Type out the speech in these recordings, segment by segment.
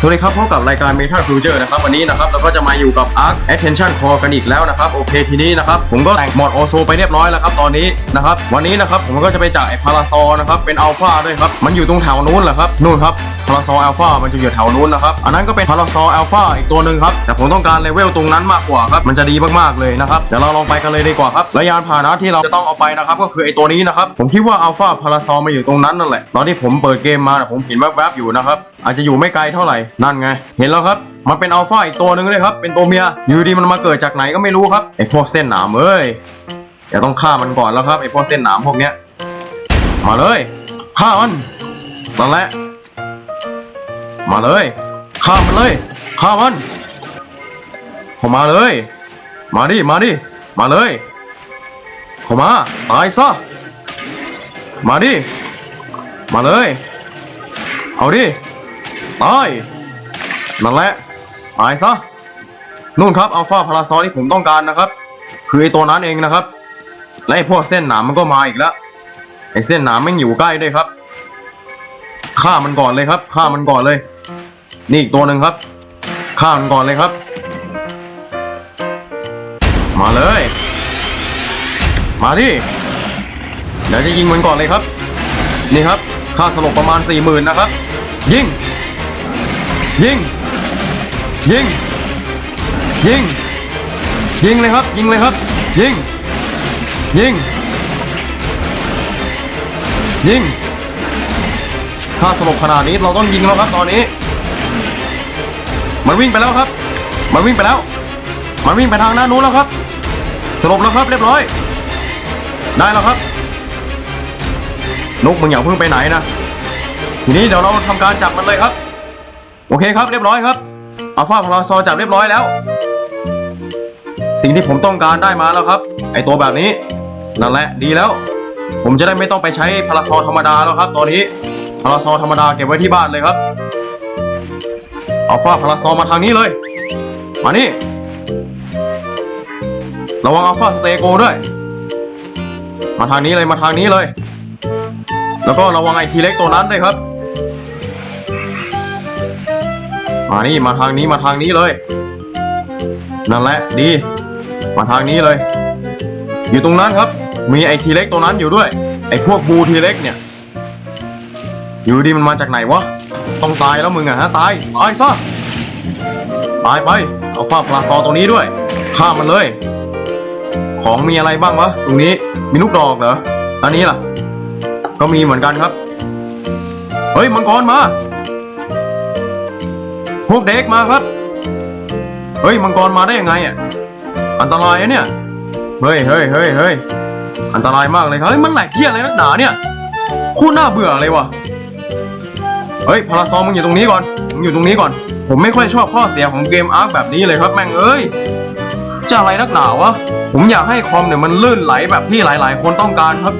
สวัสดีครับพบกับรายการ Meta Future นะครับวันนี้นะครับเราก็จะมาอยู่กับ Arc Attention Core กันอีกแล้วนะครับโอเคทีนี้นะครับผมก็แต่งหมอดโอโซไปเรียบร้อยแล้วครับตอนนี้นะครับวันนี้นะครับผมก็จะไปจ่ายพาราซอนะครับเป็นอัลฟาด้วยครับมันอยู่ตรงแถวนู้นแหละครับนู่นครับพาราซออัลฟามันจะอยู่แถวนู้นนะครับอันนั้นก็เป็นพาราซออัลฟาอีกตัวหนึ่งครับแต่ผมต้องการเลเวลตรงนั้นมากกว่าครับมันจะดีมากๆเลยนะครับเดี๋ยวเราลองไปกันเลยดีกว่าครับและยานพาหนะที่เราจะต้องเอาไปนะครับก็คือไอตัวนี้นะครับผมคิดว่าอัลฟาพาราซอมาอยู่ตรงนั้นนั่นแหละตอนที่ผมเปิดเกมมาผมเห็นแวบๆอยู่นะครับ อาจจะอยู่ไม่ไกลเท่าไหร่ นั่นไง เห็นแล้วครับ มันเป็นอัลฟาอีกตัวหนึ่งเลยครับ เป็นตัวเมีย อยู่ดีมันมาเกิดจากไหนก็ไม่รู้ครับ ไอพวกเส้นหนามเอ้ยเดี๋ยวต้องฆ่ามันก่อนแล้วครับไอพวกเส้นหนามพวกเนี้ย มาเลย ฆ่ามัน นั่นแหละ มาเลย ฆ่ามันเลย ฆ่ามันเข้ามาเลย มาดิ มาดิ มาเลย เข้ามา ตายซะ มาดิ มาเลย เอาดิ ตายนั่นแหละตายซะนู่นครับอัลฟาพาราซอที่ผมต้องการนะครับ คือไอตัวนั้นเองนะครับ และไอพวกเส้นหนามมันก็มาอีกแล้วไอเส้นหนามไม่อยู่ใกล้ด้วยครับฆ่ามันก่อนเลยครับฆ่ามันก่อนเลย นี่อีกตัวหนึ่งครับฆ่ามันก่อนเลยครับ มาเลย มาดิเดี๋ยวจะยิงมันก่อนเลยครับ นี่ครับค่าสลบประมาณ4ี่หมื่นนะครับ ยิง ยิง ยิง ยิง ยิงเลยครับ ยิงเลยครับ ยิง ยิง ยิง ถ้าสลบขนาดนี้เราต้องยิงแล้วครับตอนนี้ มันวิ่งไปแล้วครับ มันวิ่งไปแล้ว มันวิ่งไปทางด้านนู้นแล้วครับ สลบแล้วครับเรียบร้อย ได้แล้วครับนกมึงอย่าเพิ่งไปไหนนะ ทีนี้เดี๋ยวเราทำการจับมันเลยครับ โอเคครับเรียบร้อยครับอัลฟาพาราซอจับเรียบร้อยแล้ว สิ่งที่ผมต้องการได้มาแล้วครับ ไอตัวแบบนี้นั่นแหละดีแล้ว ผมจะได้ไม่ต้องไปใช้พาราซอธรรมดาแล้วครับตอนนี้พาราซอธรรมดาเก็บไว้ที่บ้านเลยครับอัลฟาพาราซอมาทางนี้เลย มานี่ระวังอัลฟาสเตโกด้วย มาทางนี้เลยมาทางนี้เลย แล้วก็ระวังไอทีเล็กตัวนั้นด้วยครับ มานี่มาทางนี้มาทางนี้เลย นั่นแหละดี มาทางนี้เลย อยู่ตรงนั้นครับ มีไอทีเล็กตัวนั้นอยู่ด้วย ไอพวกบูทีเล็กเนี่ย อยู่ดีมันมาจากไหนวะ ต้องตายแล้วมึงอะฮะตายตายซะตายไป เอาฟ้าพลาซอตัวนี้ด้วยฆ่ามันเลย ของมีอะไรบ้างวะตรงนี้มีลูกดอกเหรออันนี้ล่ะ ก็มีเหมือนกันครับ เฮ้ยมังกรมา พวกเด็กมาครับ เฮ้ยมังกรมาได้ยังไงอะ อันตรายอะเนี่ย เฮ้ยเฮ้ยเฮ้ยเฮ้ยอันตรายมากเลยครับเฮ้ยมันแหลกเที่ยอะไรนักหนาเนี่ยโคตรน่าเบื่อเลยวะเฮ้ยพาราซอมมึงอยู่ตรงนี้ก่อน มึงอยู่ตรงนี้ก่อน ผมไม่ค่อยชอบข้อเสียของเกมอาร์คแบบนี้เลยครับแม่งเอ้ย จะอะไรนักหนาวะ ผมอยากให้คอมเนี่ยมันลื่นไหลแบบที่หลาย ๆ คนต้องการครับ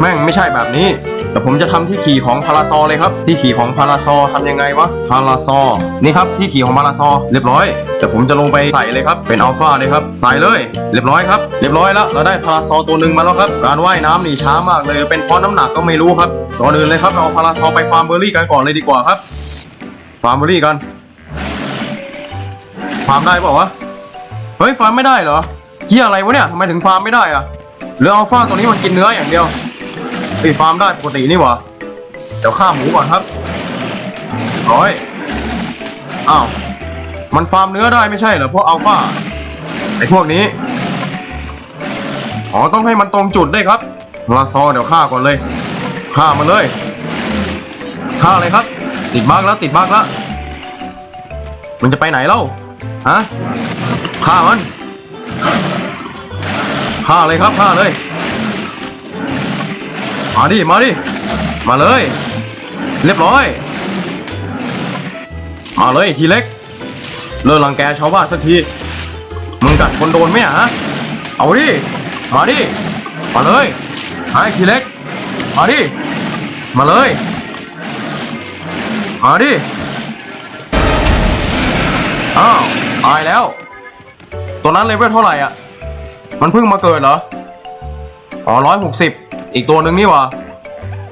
แม่งไม่ใช่แบบนี้ แต่ผมจะทำที่ขี่ของพาราซอเลยครับ ที่ขี่ของพาราซอทำยังไงวะพาราซอนี่ครับที่ขี่ของพาราซอเรียบร้อย แต่ผมจะลงไปใส่เลยครับ เป็นอัลฟาเลยครับ ใส่เลย เรียบร้อยครับ เรียบร้อยแล้ว เราได้พาราซอตัวหนึ่งมาแล้วครับ การว่ายน้ำนี่ช้ามากเลย เป็นเพราะน้ำหนักก็ไม่รู้ครับก่อนอื่นเลยครับ เราเอาพาราซอไปฟาร์มเบอร์รี่กันก่อนเลยดีกว่าครับ ฟาร์มเบอร์รี่กัน ฟาร์มได้เปล่าวะ เฮ้ย ฟาร์มไม่ได้เหรอเฮียอะไรวะเนี่ยทำไมถึงฟาร์มไม่ได้อะเรืออัลฟาตัวนี้มันกินเนื้ออย่างเดียว ไอ้ยฟาร์มได้ปกตินี่หว่าเดี๋ยวฆ่าหมูก่อนครับร้อยอ้าว มันฟาร์มเนื้อได้ไม่ใช่เหรอพวกอัลฟาไอ้พวกนี้ อ๋อต้องให้มันตรงจุดได้ครับลาซอเดี๋ยวฆ่าก่อนเลยฆ่ามันเลยฆ่าเลยครับ ติดบั๊กแล้วติดบั๊กแล้ว มันจะไปไหนเล่าฮะฆ่ามันฆ่าเลยครับฆ่าเลย มาดิ มาดิ มาเลย เรียบร้อย มาเลยทีเล็ก เลิกรังแกชาวบ้านสักที มึงกัดคนโดนไหมฮะ เอาดิ มาดิ มาเลยไอ้ทีเล็ก มาดิ มาเลย มาดิ อ้าวตายแล้ว ตัวนั้นเลเวลเท่าไหร่อะ มันเพิ่งมาเกิดเหรอ อ๋อร้อยหกสิบ อีกตัวหนึ่งนี่ว่า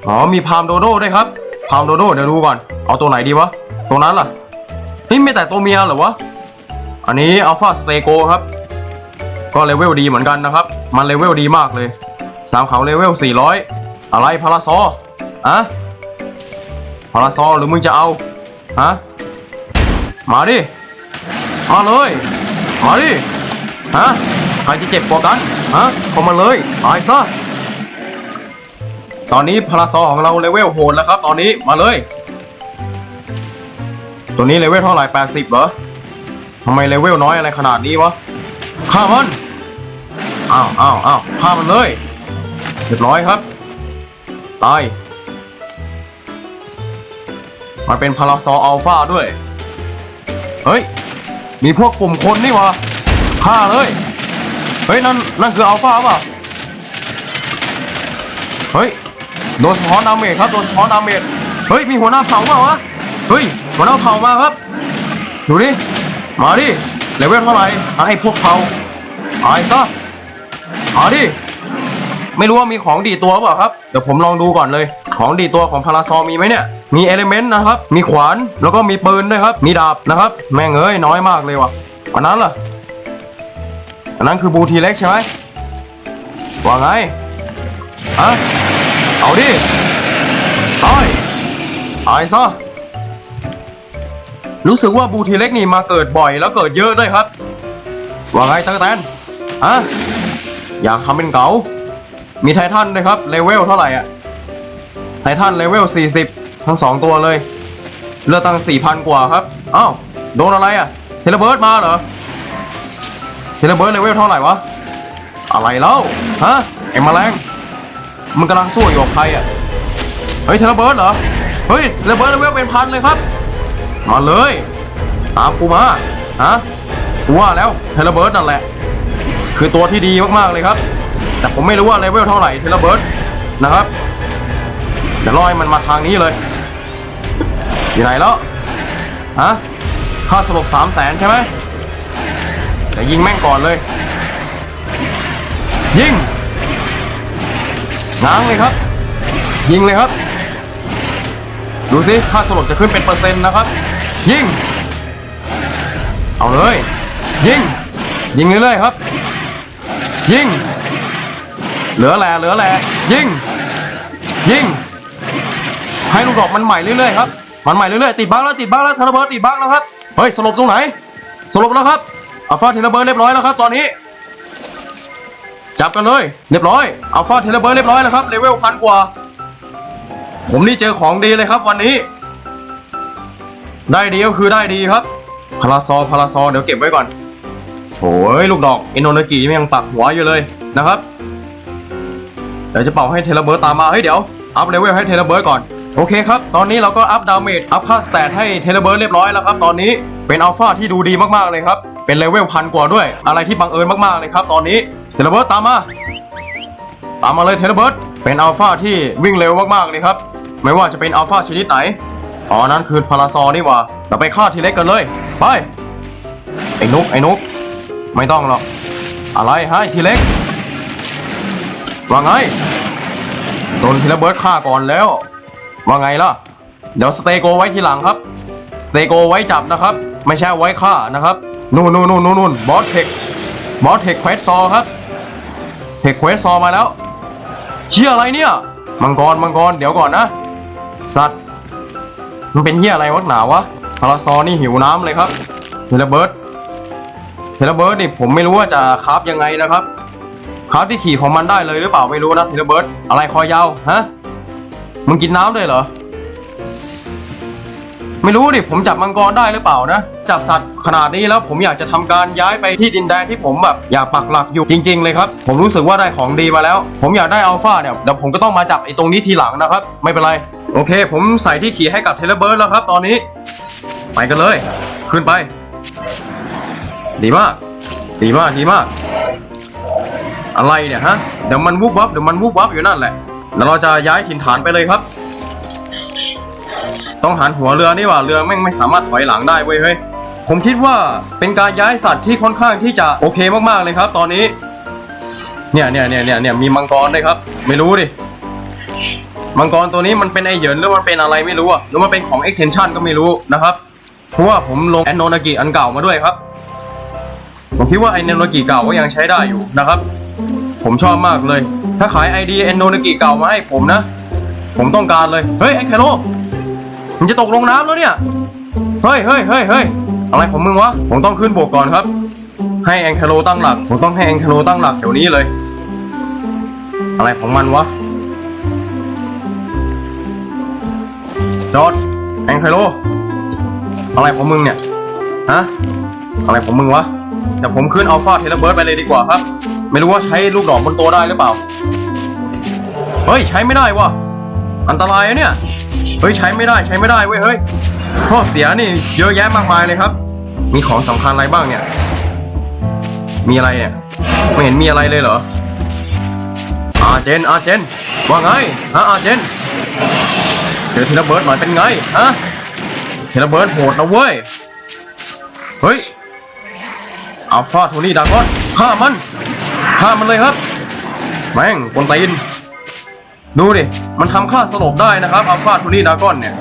อ๋อมีพามโดโด้ด้วยครับ พามโดโด้เดี๋ยวดูก่อน เอาตัวไหนดีวะ ตัวนั้นล่ะนี่ไม่แต่ตัวเมียเหรอวะ อันนี้อัลฟาสเตโกครับ ก็เลเวลดีเหมือนกันนะครับ มันเลเวลดีมากเลยสามเขาเลเวล400 อะไรพาราซออะพาราซอหรือมึงจะเอาฮะมาดิ มาเลย มาดิ ฮะ ใครจะเจ็บกว่ากัน ฮะเข้ามาเลยตายซะ ตอนนี้พาราซอของเราเลเวลโหดแล้วครับ ตอนนี้มาเลย ตัวนี้เลเวลเท่าไหร่80เหรอทำไมเลเวลน้อยอะไรขนาดนี้วะฆ่ามันอ้าวอ้าวอ้าวฆ่ามันเลยเรียบร้อยครับ ตาย มันเป็นพาราซออัลฟาด้วย เฮ้ย มีพวกกลุ่มคนนี่วะฆ่าเลย เฮ้ย นั่น นั่นคืออัลฟาป่ะ เฮ้ย โดนสะท้อนดาเมจครับโดนสะท้อนดาเมจเฮ้ยมีหัวหน้าเผาเปล่าวะเฮ้ยหัวหน้าเผามาครับดูดิมาดิเลเวลเท่าไหร่เอาให้พวกเผาตายซะมาดิไม่รู้ว่ามีของดีตัวเปล่าครับเดี๋ยวผมลองดูก่อนเลย ของดีตัวของพาราซอมีไหมเนี่ยมีเอลิเมนต์นะครับมีขวานแล้วก็มีปืนด้วยครับ มีดาบนะครับ แม่งเอ้ยน้อยมากเลยว่ะอันนั้นล่ะอันนั้นคือบูทีเล็กใช่ไหมว่าไงฮะ เอาดิตายตายซะ รู้สึกว่าบูทีเล็กนี่มาเกิดบ่อยแล้วเกิดเยอะด้วยครับ ว่าไงตั๊กแตนฮะอยากทำเป็นเก๋า มีไททันด้วยครับ เลเวลเท่าไหร่อะ ไททันเลเวล 40 ทั้งสองตัวเลย เลือดตั้ง 4,000 กว่าครับ อ้าว โดนอะไรอะ เทเลเบิร์ดมาเหรอ เทเลเบิร์ดเลเวลเท่าไหร่วะ อะไรแล้ว ฮะ ไอ้แมลง มันกำลังสู้อยู่กับใครอะ เฮ้ยเทเลเบิร์ดเหรอ เฮ้ยเทเลเบิร์ดเลเวลเป็นพันเลยครับ มาเลย ตามกูมา ฮะ กูว่าแล้วเทเลเบิร์ดนั่นแหละ คือตัวที่ดีมากๆเลยครับ แต่ผมไม่รู้ว่าเลเวลเท่าไหร่เทเลเบิร์ดนะครับ เดี๋ยวรอให้มันมาทางนี้เลย อยู่ไหนแล้ว ฮะ ค่าสลบสามแสนใช่ไหมเดี๋ยวยิงแม่งก่อนเลย ยิง ง้างเลยครับ ยิงเลยครับ ดูสิค่าสลบจะขึ้นเป็นเปอร์เซ็นต์นะครับ ยิง เอาเลย ยิง ยิงเรื่อยๆครับ ยิง เหลือแหล่เหลือแหล่ยิง ยิง ให้ลูกดอกมันใหม่เรื่อยๆครับ มันใหม่เรื่อยๆติดบั๊กแล้วติดบั๊กแล้วเทเลเบิร์ดติดบั๊กแล้วครับ เฮ้ยสลบตรงไหน สลบแล้วครับอัลฟาเทเลเบิร์ดเรียบร้อยแล้วครับตอนนี้ จับกันเลย เรียบร้อยอัลฟาเทเลเบิร์เรียบร้อยแล้วครับเลเวลพันกว่า ผมนี่เจอของดีเลยครับวันนี้ ได้ดีก็คือได้ดีครับพาราซอพาราซอเดี๋ยวเก็บไว้ก่อนโอ้ยลูกดอกอินโนเนกิยังปักหัวอยู่เลยนะครับเดี๋ยวจะเป่าให้เทเลเบิร์ตตามมาเฮ้ยเดี๋ยวอัพเลเวลให้เทเลเบิร์ตก่อนโอเคครับ ตอนนี้เราก็อัพดาเมจอัพค่าสแตทให้เทเลเบิร์ตเรียบร้อยแล้วครับ ตอนนี้เป็นอัลฟาที่ดูดีมากๆเลยครับ เป็นเลเวลพันกว่าด้วย อะไรที่บังเอิญมากๆเลยครับ ตอนนี้ เทเลเบิร์ตตามมา ตามมาเลยเทเลเบิร์ตเป็นอัลฟาที่วิ่งเร็วมากๆเลยครับ ไม่ว่าจะเป็นอัลฟาชนิดไหนอ๋อนั่นคือพาราซอนี่ว่าเราไปฆ่าทีเล็กกันเลย ไป ไอ้นุกไอ้นุก ไม่ต้องหรอก อะไรให้ทีเล็ก ว่าไง โดนทีละเบิร์ดฆ่าก่อนแล้ว ว่าไงล่ะ เดี๋ยวสเตโกไว้ทีหลังครับ สเตโกไว้จับนะครับ ไม่ใช่ไว้ฆ่านะครับ นู่นนู่นนู่นนู่นบอสเทคบอสเทคเควสซอครับ ทคเควสซอมาแล้ว เชี่ยอะไรเนี่ย มังกร มังกร เดี๋ยวก่อนนะ สัตว์ มันเป็นเหี้ยอะไรวะหนาวะพาราซอนี่หิวน้ำเลยครับเทเลเบิร์ดเทเลเบิร์ดนี่ผมไม่รู้ว่าจะคราฟยังไงนะครับคราฟที่ขี่ของมันได้เลยหรือเปล่าไม่รู้นะเทเลเบิร์ดอะไรคอยาว ฮะ มึงกินน้ำด้วยเหรอ ไม่รู้ดิผมจับมังกรได้หรือเปล่านะ จับสัตว์ขนาดนี้แล้วผมอยากจะทำการย้ายไปที่ดินแดนที่ผมแบบอยากปักหลักอยู่จริง ๆ เลยครับ ผมรู้สึกว่าได้ของดีมาแล้ว ผมอยากได้อัลฟาเนี่ยเดี๋ยวผมก็ต้องมาจับไอ้ตรงนี้ทีหลังนะครับ ไม่เป็นไร โอเค ผมใส่ที่ขี่ให้กับเทเลเบิร์ดแล้วครับ ตอนนี้ ไปกันเลย ขึ้นไป ดีมาก ดีมากดีมาก อะไรเนี่ยฮะเดี๋ยวมันวุบวับเดี๋ยวมันวุบวับอยู่นั่นแหละแล้วเราจะย้ายถิ่นฐานไปเลยครับ ต้องหันหัวเรือนี่ว่าเรือแม่งไม่สามารถถอยหลังได้เว้ยเฮ้ยผมคิดว่าเป็นการย้ายสัตว์ที่ค่อนข้างที่จะโอเคมากๆเลยครับ ตอนนี้ เนี่ยเนี่ยเนี่ยเนี่ยเนี่ยมีมังกรด้วยครับ ไม่รู้ดิมังกรตัวนี้มันเป็นไอเหยินหรือมันเป็นอะไรไม่รู้อะหรือมันเป็นของ extension ก็ไม่รู้นะครับเพราะว่าผมลงแอนโนนากิอันเก่ามาด้วยครับ ผมคิดว่าไอแอนโนนากิเก่าก็ยังใช้ได้อยู่นะครับ ผมชอบมากเลย ถ้าขายไอดีแอนโนนากิเก่ามาให้ผมนะ ผมต้องการเลยเฮ้ยไอแคโร มันจะตกลงน้ำแล้วเนี่ย เฮ้ยเฮ้ยเฮ้ยเฮ้ยอะไรของมึงวะ ผมต้องขึ้นบกก่อนครับ ให้แองคาโลตั้งหลัก ผมต้องให้แองคาโลตั้งหลักเดี๋ยวนี้เลย อะไรของมันวะจอดแองคาโลอะไรของมึงเนี่ย ฮะ อะไรของมึงวะ แต่ผมขึ้นอัลฟาเทเลเบิร์ดไปเลยดีกว่าครับ ไม่รู้ว่าใช้ลูกดอกบนตัวได้หรือเปล่า เฮ้ย ใช้ไม่ได้วะอันตรายอะเนี่ย เฮ้ยใช้ไม่ได้ใช้ไม่ได้เว้ยเฮ้ยข้อเสียนี่เยอะแยะมากมายเลยครับ มีของสำคัญอะไรบ้างเนี่ย มีอะไรเนี่ยไม่เห็นมีอะไรเลยเหรออาเจนอาเจนว่าไงฮะอาเจนเจอเทเลเบิร์ดหน่อยเป็นไงฮะเทเลเบิร์ดโหดนะเว้ยเฮ้ยอัลฟาโทนี่ดากอนฆ่ามันฆ่ามันเลยครับ แม่งกวนตีน ดูดิ มันทำค่าสลบได้นะครับอัลฟาโทนี่ดากอนเนี่ย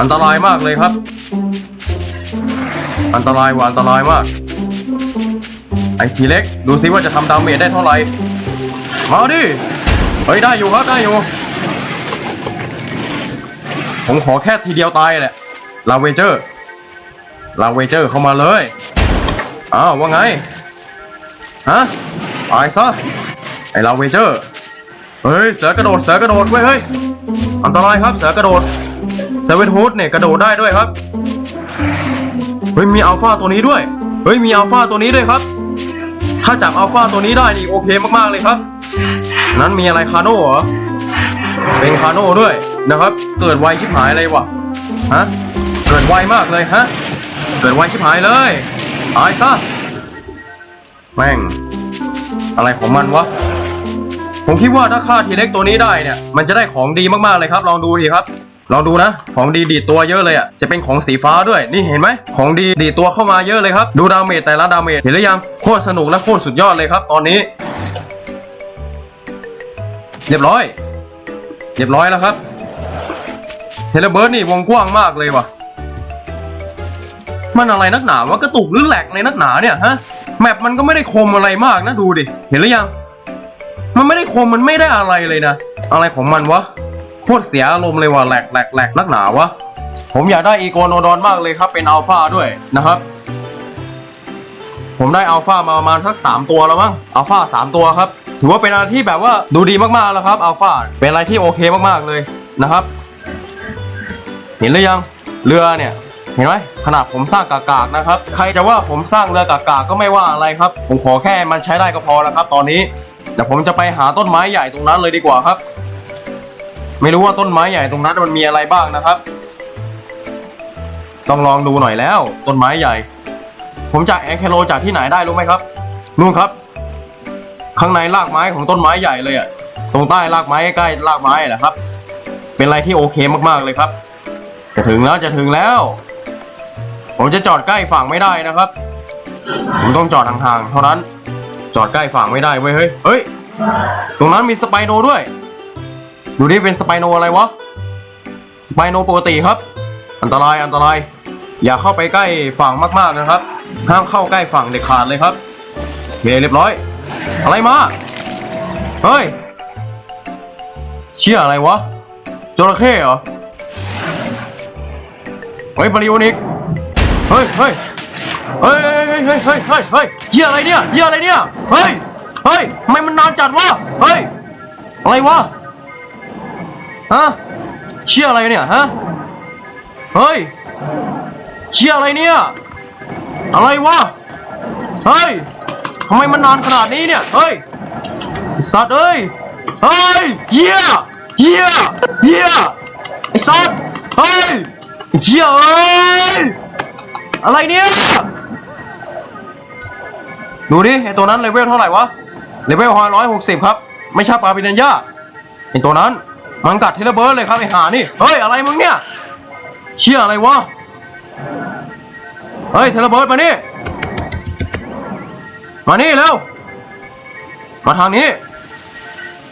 อันตรายมากเลยครับ อันตรายว่ะอันตรายมาก ไอ้ทีเล็ก ดูซิว่าจะทำดาเมจได้เท่าไหร่ มาดิ เฮ้ยได้อยู่ครับได้อยู่ ผมขอแค่ทีเดียวตายแหละ ลาเวเจอร์ ลาเวเจอร์เข้ามาเลย อ้าวว่าไง ฮะตายซะ ไอ้ลาเวเจอร์ เฮ้ยเสือกระโดดเสือกระโดดเว้ยเฮ้ยอันตรายครับเสือกระโดดเซเว่นฮูดเนี่ยกระโดดได้ด้วยครับเฮ้ยมีอัลฟาตัวนี้ด้วยเฮ้ยมีอัลฟาตัวนี้ด้วยครับ ถ้าจับอัลฟาตัวนี้ได้นี่โอเคมากๆเลยครับ นั้นมีอะไรคาโน่เหรอเป็นคาโน่ด้วยนะครับ เกิดไวชิบหายเลยวะฮะเกิดไวมากเลยฮะเกิดไวชิบหายเลยตายซะแม่งอะไรของมันวะ ผมคิดว่าถ้าฆ่าทีเล็กตัวนี้ได้เนี่ย มันจะได้ของดีมากๆเลยครับ ลองดูดีครับ ลองดูนะ ของดีดีตัวเยอะเลยอะ จะเป็นของสีฟ้าด้วย นี่เห็นไหม ของดีดีตัวเข้ามาเยอะเลยครับ ดูดาเมจแต่ละดาเมจเห็นหรือยัง โคตรสนุกและโคตรสุดยอดเลยครับ ตอนนี้ เรียบร้อย เรียบร้อยแล้วครับ เทเลเบิร์ดนี่วงกว้างมากเลยว่ะ มันอะไรนักหนาวะกระตุกหรือแหลกในนักหนาเนี่ยฮะ แมปมันก็ไม่ได้คมอะไรมากนะดูดิ เห็นหรือยัง มันไม่ได้คมมันไม่ได้อะไรเลยนะ อะไรของมันวะโคตรเสียอารมณ์เลยว่ะแหลกแหลกแหลกนักหนาวะ ผมอยากได้อีโกโนดอนมากเลยครับเป็นอัลฟาด้วยนะครับ ผมได้อัลฟามาประมาณสักสามตัวแล้วมั้งอัลฟาสามตัวครับถือว่าเป็นอะไรที่แบบว่าดูดีมากๆแล้วครับอัลฟาเป็นอะไรที่โอเคมากๆเลยนะครับ เห็นหรือยังเรือเนี่ยเห็นไหมขนาดผมสร้างกากๆนะครับ ใครจะว่าผมสร้างเรือกากๆก็ไม่ว่าอะไรครับ ผมขอแค่มันใช้ได้ก็พอแล้วครับ ตอนนี้ เดี๋ยวผมจะไปหาต้นไม้ใหญ่ตรงนั้นเลยดีกว่าครับ ไม่รู้ว่าต้นไม้ใหญ่ตรงนั้นมันมีอะไรบ้างนะครับ ต้องลองดูหน่อยแล้ว ต้นไม้ใหญ่ ผมจากแองเคโลจากที่ไหนได้รู้ไหมครับนู่นครับ ข้างในรากไม้ของต้นไม้ใหญ่เลยอะตรงใต้รากไม้ใกล้ๆรากไม้แหละครับ เป็นอะไรที่โอเคมากๆเลยครับ จะถึงแล้วจะถึงแล้ว ผมจะจอดใกล้ฝั่งไม่ได้นะครับ ผมต้องจอดห่างๆเท่านั้น จอดใกล้ฝั่งไม่ได้เว้ยเฮ้ยเฮ้ยตรงนั้นมีสไปโนด้วย ดูนี่เป็นสไปโนอะไรวะสไปโนปกติครับ อันตรายอันตราย อย่าเข้าไปใกล้ฝั่งมากๆนะครับ ห้ามเข้าใกล้ฝั่งเด็ดขาดเลยครับโอเคเรียบร้อย อะไรมาเฮ้ยเชี่ยอะไรวะจระเข้เหรอเฮ้ยบาริโอนิกเฮ้ยเฮ้ยเฮ้ย เฮ้ยเฮ้ยเฮ้ยเฮ้ยเฮ้ยเหี้ยอะไรเนี่ยเหี้ยอะไรเนี่ยเฮ้ยเฮ้ยทำไมมันนานจัดวะเฮ้ยอะไรวะฮะเชี่ยอะไรเนี่ยฮะเฮ้ยเชี่ยอะไรเนี่ยอะไรวะเฮ้ยทำไมมันนานขนาดนี้เนี่ยเฮ้ยอ้สัตว์เอ้ยเฮ้ยเหี้ยเหี้ยเหี้ยไอ้สัตว์เฮ้ยเหี้ยเอ้ยอะไรเนี่ย ดูดิไอตัวนั้นเลเวลเท่าไหร่วะเลเวลร้อยหกสิบครับ ไม่ใช่ปลาปินัญญาไอตัวนั้นมันกัดเทเลเบิร์ดเลยครับไอหานี่เฮ้ยอะไรมึงเนี่ยเชี่ยอะไรวะเฮ้ยเทเลเบิร์ดมานี่มานี่เร็วมาทางนี้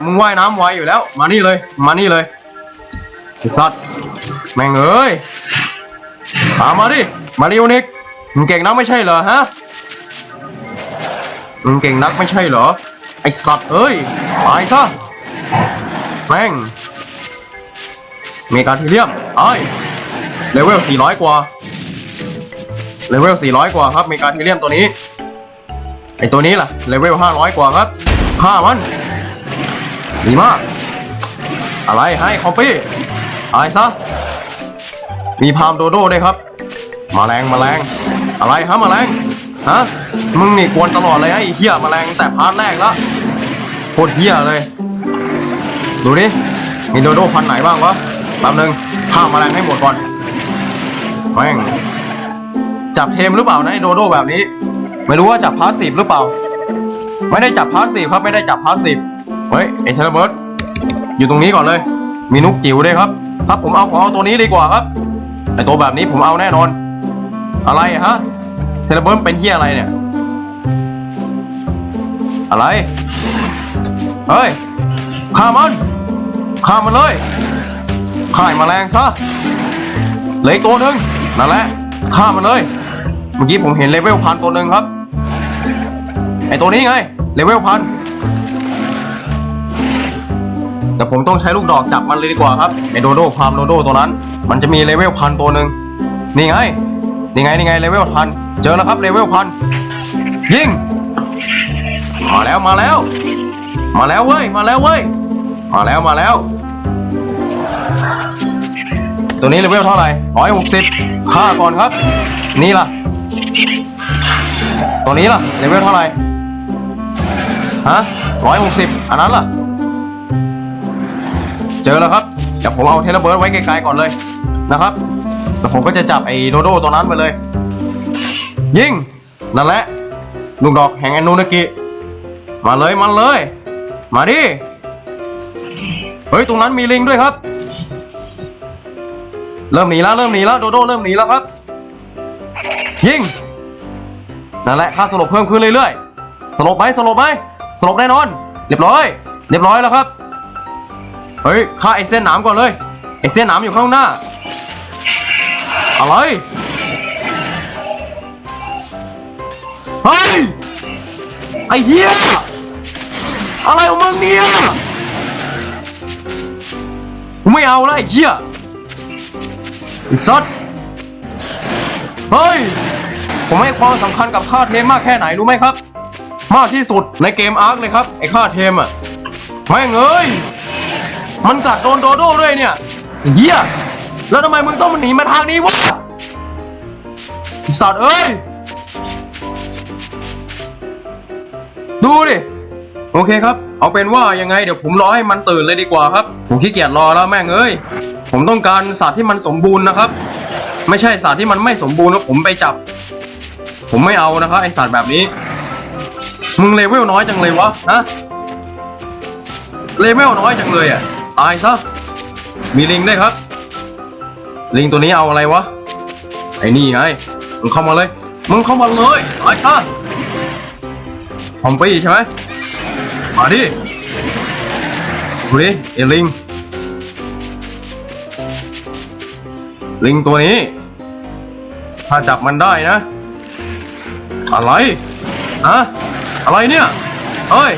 มึงว่ายน้ำไวอยู่แล้ว มานี่เลยมานี่เลยไอสัตว์แม่งเอ้ยตามมาดิมาริโอนิกมึงเก่งนักไม่ใช่เหรอฮะ มึงเก่งนักไม่ใช่เหรอ ไอสัตว์เอ้ยตายซะแม่งเมกาทีเรียมไอเลเวล400 กว่า เลเวล400 กว่าครับเมกาทีเรียมตัวนี้ ไอตัวนี้ล่ะ เลเวล500 กว่าครับฆ่ามันดีมาก อะไรให้คอมปี้ตายซะ มีพามโดโด้ด้วยครับมแมลงมแมลงอะไรฮะมแมลง ฮะ มึงนี่กวนตลอดเลยไอ้เหี้ยมแมลงแต่พาร์ทแรกแล้วโคตรเหี้ยเลย ดูนี่มีโดโด้พันไหนบ้างวะแป๊บนึงฆ่าแมลงให้หมดก่อนแม่งจับเทมหรือเปล่านะไอ้โดโด้แบบนี้ ไม่รู้ว่าจับพาสซีฟหรือเปล่า ไม่ได้จับพาสซีฟครับไม่ได้จับพาสซีฟเฮ้ยไอ้เทเลเบิร์ดอยู่ตรงนี้ก่อนเลย มีนุกจิ๋วด้วยครับ ครับผมเอาผมเอาตัวนี้ดีกว่าครับไอ้ตัวแบบนี้ผมเอาแน่นอน อะไรฮะ เทเลเบิร์เป็นเฮียอะไรเนี่ย อะไร เฮ้ยฆ่ามันฆ่ามันเลยฆ่าไอ้แมลงซะเหลืออีกตัวหนึ่งนั่นแหละฆ่ามันเลย เมื่อกี้ผมเห็นเลเวลพันตัวหนึ่งครับไอตัวนี้ไงเลเวลพันแต่ผมต้องใช้ลูกดอกจับมันเลยดีกว่าครับไอโดโดพามโดโดตัวนั้น มันจะมีเลเวลพันตัวหนึ่งนี่ไงนี่ไงนี่ไงเลเวลพัน เจอแล้วครับเลเวลพันยิง มาแล้วมาแล้ว มาแล้วเว้ยมาแล้วเว้ยมาแล้วมาแล้ว ตัวนี้เลเวลเท่าไหร่ร้อยหกสิบฆ่าก่อนครับ นี่ล่ะ ตัวนี้ล่ะเลเวลเท่าไหร่ฮะร้อยหกสิบอันนั้นล่ะ เจอแล้วครับเดี๋ยวผมเอาเทเลเบิร์ดไว้ไกลๆก่อนเลยนะครับแล้วผมก็จะจับไอ้โดโดตัวนั้นไปเลย ยิงนั่นแหละ ลูกดอกแห่งอนนูนากิ มาเลยมาเลย มาดิ เฮ้ย ตรงนั้นมีลิงด้วยครับ เริ่มหนีแล้วเริ่มหนีแล้วโดโดเริ่มหนีแล้วครับ ยิงนั่นแหละค่าสลบเพิ่มขึ้นเรื่อยๆ สลบไหมสลบไหมสลบแน่นอน เรียบร้อย เรียบร้อยแล้วครับ เฮ้ยฆ่าไอเส้นหนามก่อนเลย ไอเส้นหนามอยู่ข้างหน้า อะไร เฮ้ย ไอ้เหี้ย อะไรของมึงเนี่ยกูไม่เอาล้วไอ้เหี้ยไอ้สัตว์เฮ้ย ผมให้ความสำคัญกับค่าเทมมากแค่ไหนรู้ไหมครับ มากที่สุดในเกมอาร์คเลยครับ ไอ้ค่าเทมอะแม่งเอ้ย มันกัดโดนโดโด้ด้วยเนี่ยเหี้ย แล้วทำไมมึงต้องมาหนีมาทางนี้วะอ้สัตว์เอ้ย ดูดิ โอเคครับ เอาเป็นว่ายังไงเดี๋ยวผมรอให้มันตื่นเลยดีกว่าครับ ผมขี้เกียจรอแล้วแม่งเอ้ย ผมต้องการสัตว์ที่มันสมบูรณ์นะครับ ไม่ใช่สัตว์ที่มันไม่สมบูรณ์แล้วผมไปจับ ผมไม่เอานะครับไอสัตว์แบบนี้ มึงเลเวลน้อยจังเลยวะนะเลเวลน้อยจังเลยอะ ตายซะ มีลิงด้วยครับ ลิงตัวนี้เอาอะไรวะ ไอ้นี่ไง มึงเข้ามาเลย มึงเข้ามาเลยไอ้ซะ อมปี้ใช่ไหมมาดิดูดิไอ้ลิง ลิงตัวนี้ ถ้าจับมันได้นะ อะไรฮะอะไรเนี่ยเฮ้ย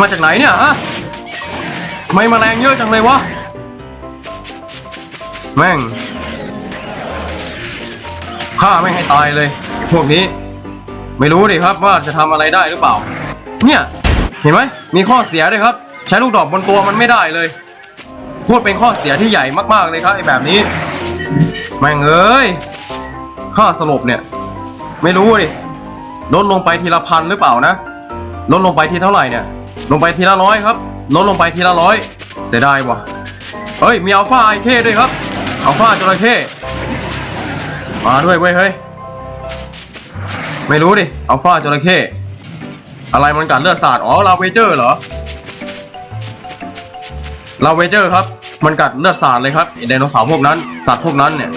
มาจากไหนเนี่ยฮะทำไมาแมลงเยอะจังเลยวะ แม่งฆ่าไม่งให้ตายเลย พวกนี้ ไม่รู้ดิครับว่าจะทำอะไรได้หรือเปล่า เนี่ย เห็นไหมมีข้อเสียด้วยครับ ใช้ลูกดอกบนตัวมันไม่ได้เลยโคตรเป็นข้อเสียที่ใหญ่มากๆเลยครับไอ้แบบนี้แม่งเอ้ยค่าสลบเนี่ย ไม่รู้ดิลดลงไปทีละพันหรือเปล่านะลดลงไปทีเท่าไหร่เนี่ย ลงไปทีละร้อยครับลดลงไปทีละร้อยเสียดายว่ะเฮ้ยมีอัลฟาไอเคด้วยครับอัลฟาจระเข้มาด้วยเว้ยเฮ้ย ไม่รู้ดิอัลฟาจระเข้อะไรมันกัดเลือดสาด อ๋อลาเวเจอร์เหรอลาเวเจอร์ครับ มันกัดเลือดสาดเลยครับไอไดโนเสาร์พวกนั้น สัตว์พวกนั้นเนี่ย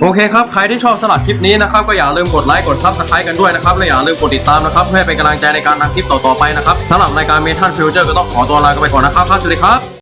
โอเคครับ ใครที่ชอบสลัดคลิปนี้นะครับ ก็อย่าลืมกดไลค์ กดซับสไครต์กันด้วยนะครับ และอย่าลืมกดติดตามนะครับ เพื่อเป็นกำลังใจในการทำคลิปต่อๆไปนะครับสำหรับรายการเมทัลฟิวเจอร์ก็ต้องขอตัวลาไปก่อนนะครับ ครับ สวัสดีครับ